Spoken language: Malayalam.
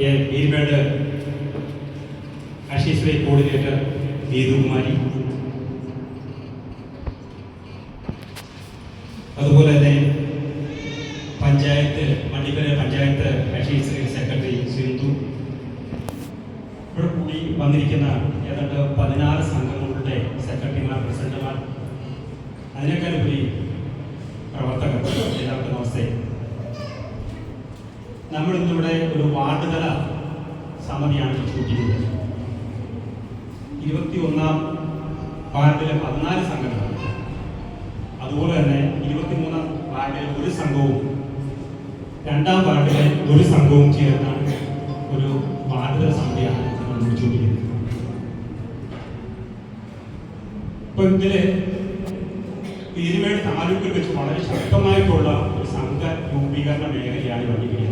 എ പീരുമേട് അഷീശ്വരി കോർഡിനേറ്റർ ഗീതുകുമാരി അതുപോലെ തന്നെ പഞ്ചായത്ത് മണ്ണിക്കര പഞ്ചായത്ത് അഷീശ്വരി സെക്രട്ടറി സിന്ധു. ഇവിടെ കൂടി വന്നിരിക്കുന്ന ഏതാണ്ട് പതിനാറ് സംഘങ്ങളുടെ സെക്രട്ടറിമാർ പ്രസിഡന്റുമാർ അതിനേക്കാളുപരി പ്രവർത്തകർ എല്ലാവർക്കും നമ്മൾ ഇന്നിവിടെ ഒരു വാർഡുതല സമിതിയാണ് കൂട്ടിയത് ഇരുപത്തി ഒന്നാം വാർഡിലെ പതിനാല് സംഘങ്ങൾ അതുപോലെ തന്നെ ഇരുപത്തിമൂന്നാം വാർഡിലെ ഒരു സംഘവും രണ്ടാം വാർഡിലെ ഒരു സംഘവും ചേർന്നാണ് ഒരു വാർഡുതല സമിതിയാണ് നമ്മൾ വിളിച്ചുകൊണ്ടിരിക്കുന്നത് ഇപ്പൊ ഇതിൽ പീരുമേട് താലൂക്കിൽ വെച്ച് വളരെ ശക്തമായിട്ടുള്ള ഒരു സംഘ രൂപീകരണ മേഖലയാണ് വന്നിരിക്കുന്നത്